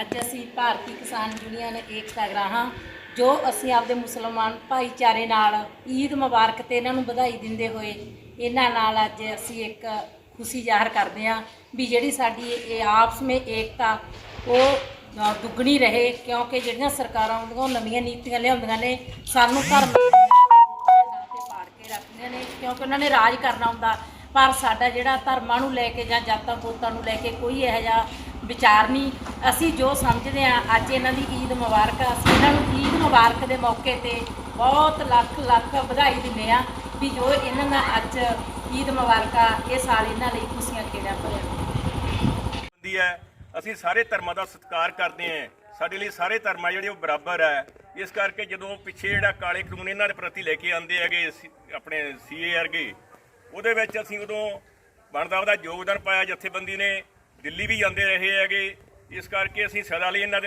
ਅੱਜ ਅਸੀਂ ਭਾਰਤੀ ਕਿਸਾਨ ਯੂਨੀਅਨ ਏਕਤਾ ਗਰਾਹਾਂ, ਜੋ ਅਸੀਂ ਆਪਦੇ ਮੁਸਲਮਾਨ ਭਾਈਚਾਰੇ ਨਾਲ ਈਦ ਮੁਬਾਰਕ ਤੇ ਇਹਨਾਂ ਨੂੰ ਵਧਾਈ ਦਿੰਦੇ ਹੋਏ ਇਹਨਾਂ ਨਾਲ ਅੱਜ ਅਸੀਂ ਇੱਕ ਖੁਸ਼ੀ ਜ਼ਾਹਰ ਕਰਦੇ ਹਾਂ ਵੀ ਜਿਹੜੀ ਸਾਡੀ ਇਹ ਆਪਸ ਵਿੱਚ ਏਕਤਾ, ਉਹ ਦੁੱਗਣੀ ਰਹੇ, ਕਿਉਂਕਿ ਜਿਹੜੀਆਂ ਸਰਕਾਰਾਂ ਉਹਦੀਆਂ ਉਹ ਨਵੀਆਂ ਨੀਤੀਆਂ ਲਿਆਉਂਦੀਆਂ ਨੇ, ਸਾਨੂੰ ਧਰਮ ਦੇ ਨਾਂ ਤੇ ਪਾੜ ਕੇ ਰੱਖਦੀਆਂ ਨੇ, ਕਿਉਂਕਿ ਉਹਨਾਂ ਨੇ ਰਾਜ ਕਰਨਾ ਹੁੰਦਾ, ਪਰ ਸਾਡਾ ਜਿਹੜਾ ਧਰਮਾਂ ਨੂੰ ਲੈ ਕੇ ਜਾਂ ਜਾਤਾਂ ਗੋਤਾਂ ਨੂੰ ਲੈ ਕੇ ਕੋਈ ਇਹੋ ਜਿਹਾ ਵਿਚਾਰਨੀ ਅਸੀਂ ਜੋ ਸਮਝਦੇ ਆ ਅੱਜ ਇਹਨਾਂ ਦੀ ਈਦ ਮੁਬਾਰਕ ਅਸੀਂ ਇਹਨਾਂ ਨੂੰ ਈਦ ਮੁਬਾਰਕ ਦੇ ਮੌਕੇ ਤੇ ਬਹੁਤ ਲੱਖ ਲੱਖ ਵਧਾਈ ਦਿੰਦੇ ਆ ਵੀ ਜੋ ਇਹਨਾਂ ਦਾ ਅੱਜ ਈਦ ਮੁਬਾਰਕ ਇਹ ਸਾਲ ਇਹਨਾਂ ਲਈ ਖੁਸ਼ੀਆਂ ਖੇੜਾਂ ਭਰਿਆ। ਹੁੰਦੀ ਹੈ। ਅਸੀਂ ਸਾਰੇ ਧਰਮਾਂ ਦਾ ਸਤਿਕਾਰ ਕਰਦੇ ਹਾਂ। ਸਾਡੇ ਲਈ ਸਾਰੇ ਧਰਮ ਆ ਜਿਹੜੇ ਉਹ ਬਰਾਬਰ ਹੈ ਇਸ ਕਰਕੇ ਜਦੋਂ ਪਿੱਛੇ ਜਿਹੜਾ ਕਾਲੇ ਕਾਨੂੰਨ ਇਹਨਾਂ ਦੇ ਪ੍ਰਤੀ ਲੈ ਕੇ ਆਂਦੇ ਹੈਗੇ ਆਪਣੇ ਸੀਏ ਵਰਗੇ, ਉਹਦੇ ਵਿੱਚ ਅਸੀਂ ਉਦੋਂ ਬਣਦਾ ਉਹਦਾ ਯੋਗਦਾਨ ਪਾਇਆ ਜਥੇਬੰਦੀ ਨੇ। ਦਿੱਲੀ ਵੀ ਜਾਂਦੇ ਰਹੇ ਹੈਗੇ। ਇਸ ਕਰਕੇ ਅਸੀਂ ਸਦਾ ਲਈ ਇਹਨਾਂ ਦੇ